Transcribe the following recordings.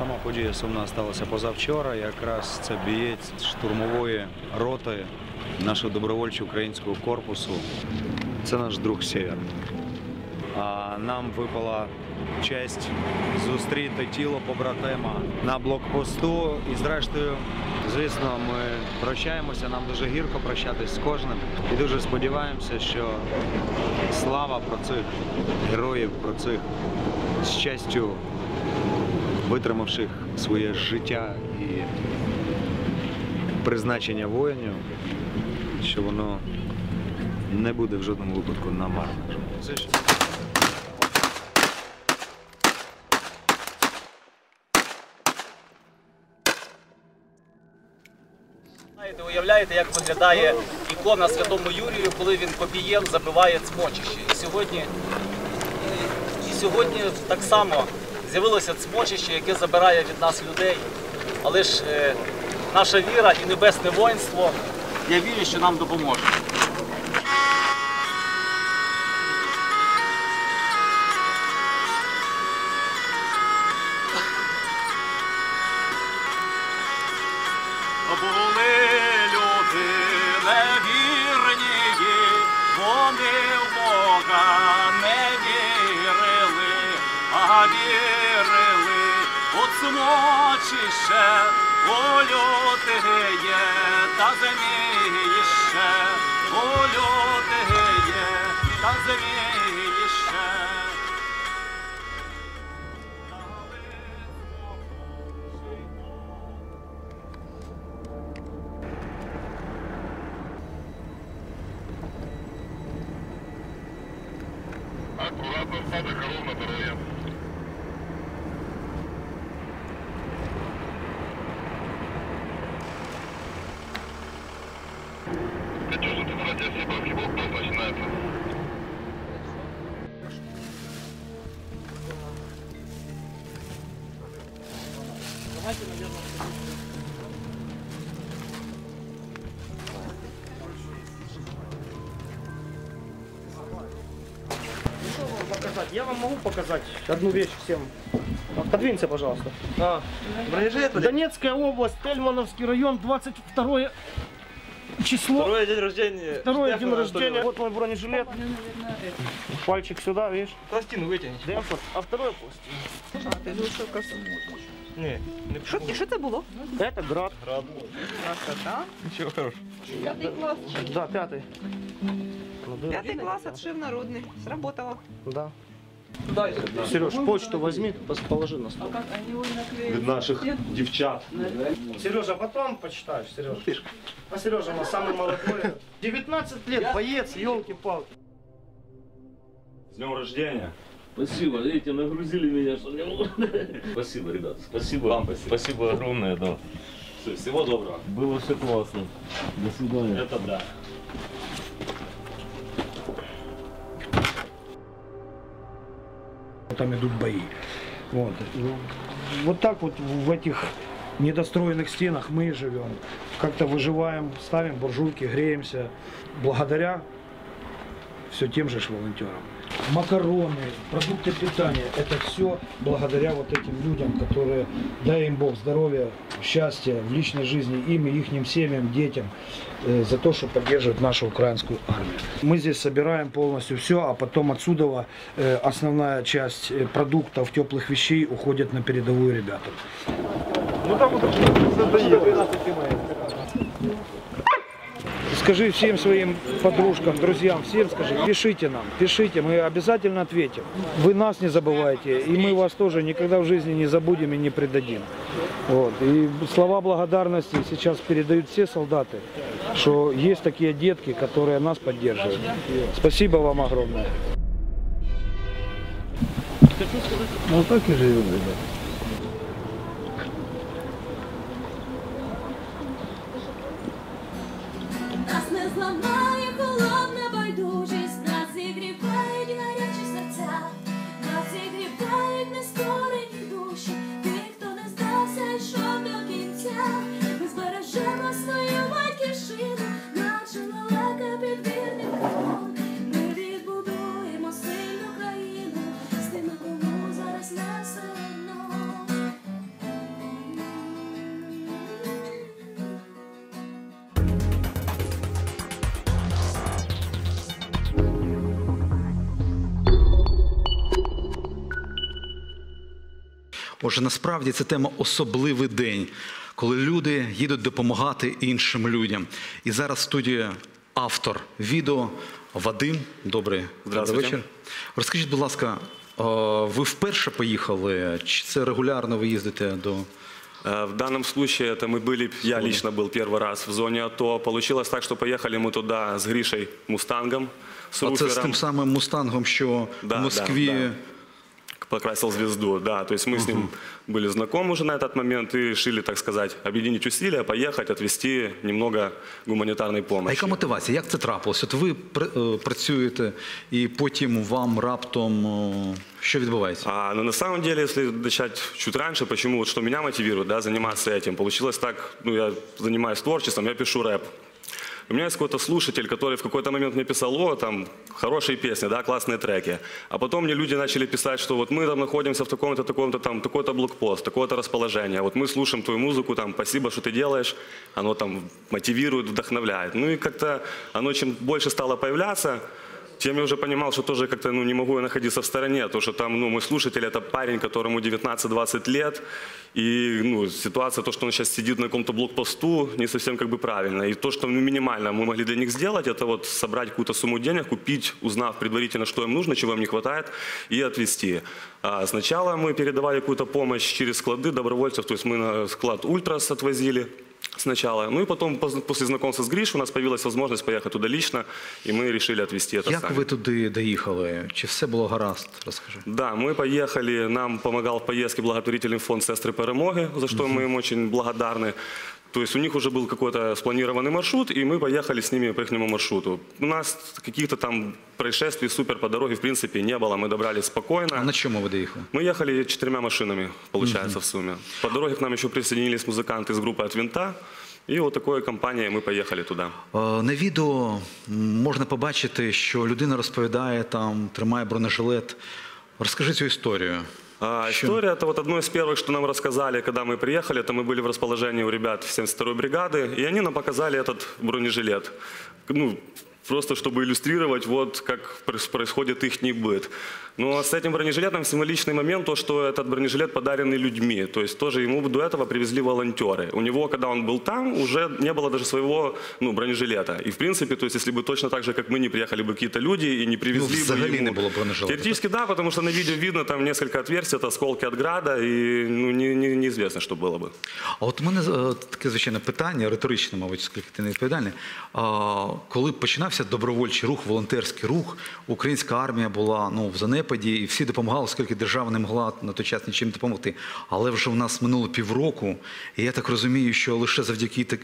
Сама подія сумна сталася позавчора. Якраз це бієць штурмової роти нашого добровольчого українського корпусу. Це наш друг Сєвєр. А нам випала честь зустріти тіло побратима на блокпосту. І зрештою, звісно, ми прощаємося. Нам дуже гірко прощатись з кожним. І дуже сподіваємося, що слава про цих героїв, про цих з честю витримавших своє життя і призначення воїнів, що воно не буде в жодному випадку намарне. Знаєте, уявляєте, як виглядає ікона Святому Юрію, коли він копієм забиває цмочище. І сьогодні, і сьогодні так само з'явилося цмочище, яке забирає від нас людей. Але ж е, наша віра і небесне воїнство, я вірю, що нам допоможе. Були люди невірні, вони в Бога не вірили, а вірили смочище, полютиє, та зиміще, полютиє, та зиміще. Аккуратно, встати, колонна дороги. Что вам показать? Я вам могу показать одну вещь всем. Подвинься, пожалуйста. А, Донецкая область, Тельмановский район, 22 число. Второй день рождения. Второй Штефана день рождения. Вот мой бронежилет. Пальчик сюда, видишь? Пластину витягніть. Демпфер. А второй пластин. Ні, не Що, і що це було? Это град. Красота. Нічого хорошого. П'ятий клас. Да, пятый. Ну, да. П'ятий клас отшив народний. Сработало. Да. Сереж, почту возьми, пос- положи на стол. від наших дівчат. Сережа, потом почитаешь, Сережа. А Сережа у нас самый молодой. 19 лет, боец, елки-палки. З днем рождения. Спасибо, видите, нагрузили меня, что не могу. Спасибо, ребята, спасибо вам, спасибо огромное, да. Все, всего доброго. Было все классно. До свидания. Это да. Там идут бои. Вот. вот так вот в этих недостроенных стенах мы и живем. Как-то выживаем, ставим буржуйки, греемся. Благодаря все тем же волонтерам. Макароны, продукты питания, это все благодаря вот этим людям, которые, дай им Бог здоровья, счастья в личной жизни, им и их семьям, детям, э, за то, что поддерживают нашу украинскую армию. Мы здесь собираем полностью все, а потом отсюда э, основная часть э, продуктов, теплых вещей уходит на передовую ребята. Скажи всем своим подружкам, друзьям, всем скажи, пишите нам, пишите, мы обязательно ответим. Вы нас не забывайте, и мы вас тоже никогда в жизни не забудем и не предадим. Вот. И слова благодарности сейчас передают все солдаты, что есть такие детки, которые нас поддерживают. Спасибо вам огромное. Ну так и живем, ребят. Отже, насправді це тема особливий день, коли люди їдуть допомагати іншим людям. І зараз в студії автор відео Вадим. Добрий, добрий Здравствуйте. вечір. Розкажіть, будь ласка, е, ви вперше поїхали? Чи це регулярно ви їздите до Э, В данном случае это мы были, я лично был первый раз в зоне АТО. Получилось так, что поехали мы туда с Гришей Мустангом, с а це з Руфером. тим самим мустангом, що Да, в Москві. да, да. Покрасил звезду, да. То есть мы с ним были знакомы уже на этот момент и решили, так сказать, объединить усилия, поехать, отвезти немного гуманитарной А помощи. яка мотивація? Як це трапилось? От ви пр- е, працюєте, і потім вам раптом е, що відбувається? А, но на самом деле, если начать чуть раньше, почему, вот что меня мотивирует, да, заниматься этим, получилось так, ну, я занимаюсь творчеством, я пишу рэп. у меня есть какой-то слушатель, который в какой-то момент мне писал, о, там, хорошие песни, да, классные треки. А потом мне люди начали писать, что вот мы там находимся в таком-то, таком-то, там, такой-то блокпост, такое-то расположение. Вот мы слушаем твою музыку, там, спасибо, что ты делаешь. Оно там мотивирует, вдохновляет. Ну и как-то оно чем больше стало появляться, тем я уже понимал, что тоже как-то ну, не могу я находиться в стороне, то что там ну, мой слушатель это парень, которому 19-20 лет, и ну, ситуация, то, что он сейчас сидит на каком-то блокпосту, не совсем как бы правильно. И то, что ну, минимально мы могли для них сделать, это вот собрать какую-то сумму денег, купить, узнав предварительно, что им нужно, чего им не хватает, и отвезти. А сначала мы передавали какую-то помощь через склады добровольцев, то есть мы на склад Ультрас отвозили, сначала. Ну и потом, поз- после знакомства с Гришей, у нас появилась возможность поехать туда лично, и мы решили отвезти это Як сами. ви туди доїхали? Чи все було гаразд? Розкажи. Да, мы поехали, нам помогал в поездке благотворительный фонд «Сестры Перемоги», за что мы им очень благодарны. То есть у них уже был какой-то спланированный маршрут, и мы поехали с ними по их маршруту. У нас каких-то там происшествий супер по дороге в принципе не было, мы добрались спокойно. А на чому ви доїхали? Мы ехали четырьмя машинами, получается, в сумме. По дороге к нам еще присоединились музыканты из группы «От винта», и вот такой компанией мы поехали туда. Е, На відео м, можна побачити, що людина розповідає, там тримає бронежилет. Розкажи цю історію. А, история это вот одно из первых, что нам рассказали, когда мы приехали. Это мы были в расположении у ребят 72-й бригады, и они нам показали этот бронежилет. Ну, просто чтобы иллюстрировать, вот как прос- происходит их быт. Но с этим бронежилетом символичный момент, то, что этот бронежилет подаренный людьми. То есть тоже ему до этого привезли волонтеры. У него, когда он был там, уже не было даже своего ну, бронежилета. И в принципе, то есть если бы точно так же, как мы, не приехали бы какие-то люди и не привезли бы взагалі ему... не було бронежилета, Теоретически да, потому что на видео видно там несколько отверстий, это осколки от града, и ну, не, не, неизвестно, что было бы. А от у мене е, таке звичайне питання, риторичне, мабуть, оскільки ти не відповідальний. А, коли починався добровольчий рух, волонтерський рух, українська армія була ну, в занепаді, і всі допомагали, оскільки держава не могла на той час нічим допомогти. Але вже в нас минуло півроку, і я так розумію, що лише завдяки так,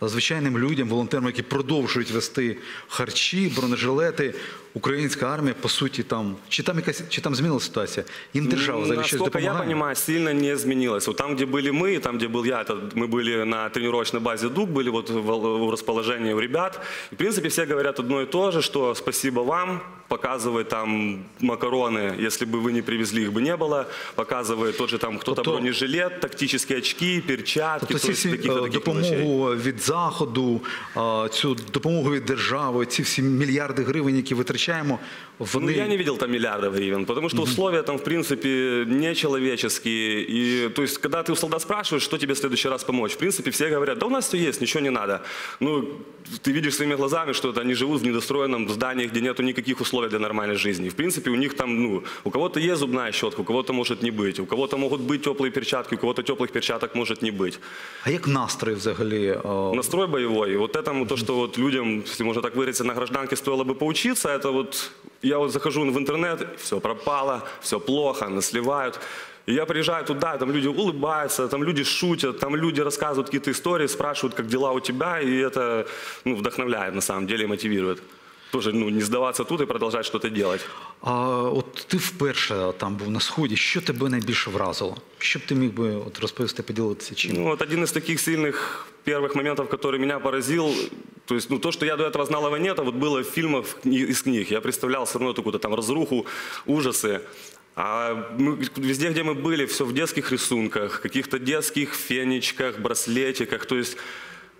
звичайним людям, волонтерам, які продовжують вести харчі, бронежилети, українська армія, по суті, там чи там якась чи там змінила ситуація? Їм держава взагалі щось Насколько я допомагає? понимаю, сильно не изменилось. Вот там, где были мы, и там, где был я, это мы были на тренировочной базе ДУК, были вот в, в расположении у ребят. И, в принципе, все говорят одно и то же, что спасибо вам, показывает там макароны, если бы вы не привезли, их бы не было, показывает тот же там кто-то Тобто- бронежилет, тактические очки, перчатки, Тобто то ці есть всі каких-то е, таких мелочей. допомогу від заходу, е, цю допомогу від держави, ці всі мільярди гривень, які витрачаємо, вони Ну, я не видел там миллиардов гривен, потому что условия там, в принципе, нечеловеческие. И, то есть, когда ты у солдат спрашиваешь, что тебе в следующий раз помочь, в принципе, все говорят, да у нас все есть, ничего не надо. Ну, ты видишь своими глазами, что это они живут в недостроенном здании, где нету никаких условий для нормальной жизни. В принципе, у них там, ну, у кого-то есть зубная щетка, у кого-то может не быть, у кого-то могут быть теплые перчатки, у кого-то теплых перчаток может не быть. А як настрої взагалі? Настрой боевой. Вот этому, то, что вот людям, если можно так выразиться, на гражданке стоило бы поучиться, это вот я вот захожу в интернет, все пропало, все плохо, насливают. И я приезжаю туда, там люди улыбаются, там люди шутят, там люди рассказывают какие-то истории, спрашивают, как дела у тебя, и это ну, вдохновляет на самом деле и мотивирует. Тоже ну, не сдаваться тут и продолжать что-то делать. А от ти вперше там був на сході. Що тебе найбільше вразило? Що б ти міг би от розповісти, поділитися чим? Ну, вот один из таких сильных первых моментов, который меня поразил, то есть, ну, то, что я до этого знал о войне, это вот было в фильмах кни- из книг. Я представлял все равно какую-то там разруху, ужасы. А мы, везде, где мы были, все в детских рисунках, каких-то детских фенечках, браслетиках. То есть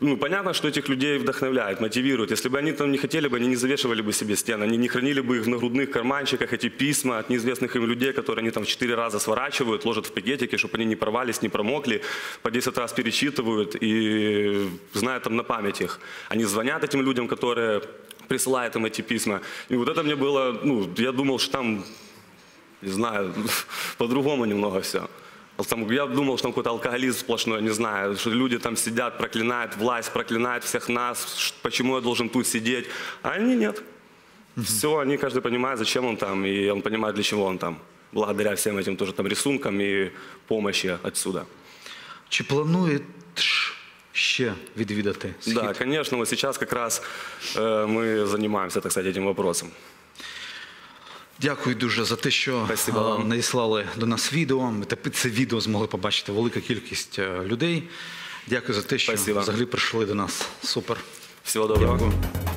ну, понятно, что этих людей вдохновляет, мотивирует. Если бы они там не хотели бы, они не завешивали бы себе стены, они не хранили бы их в нагрудных карманчиках, эти письма от неизвестных им людей, которые они там в четыре раза сворачивают, ложат в пакетики, чтобы они не порвались, не промокли, по 10 раз перечитывают и знают там на память их. Они звонят этим людям, которые присылают им эти письма. И вот это мне было, ну, я думал, что там, не знаю, по-другому немного все. Вот Там, я думал, что там какой-то алкоголизм сплошной, не знаю, что люди там сидят, проклинают власть, проклинают всех нас, ш- почему я должен тут сидеть. А они нет. Все, они каждый понимает, зачем он там, и он понимает, для чего он там. Благодаря всем этим тоже там рисункам и помощи отсюда. Чи плануєш ще відвідати схід? Да, конечно, вот сейчас как раз э, мы занимаемся, так сказать, этим вопросом. Дякую дуже за те, що е, надіслали до нас відео. Ми це відео змогли побачити велика кількість е, людей. Дякую за те, що Спасибо. взагалі прийшли до нас. Супер. Всього доброго. Дякую.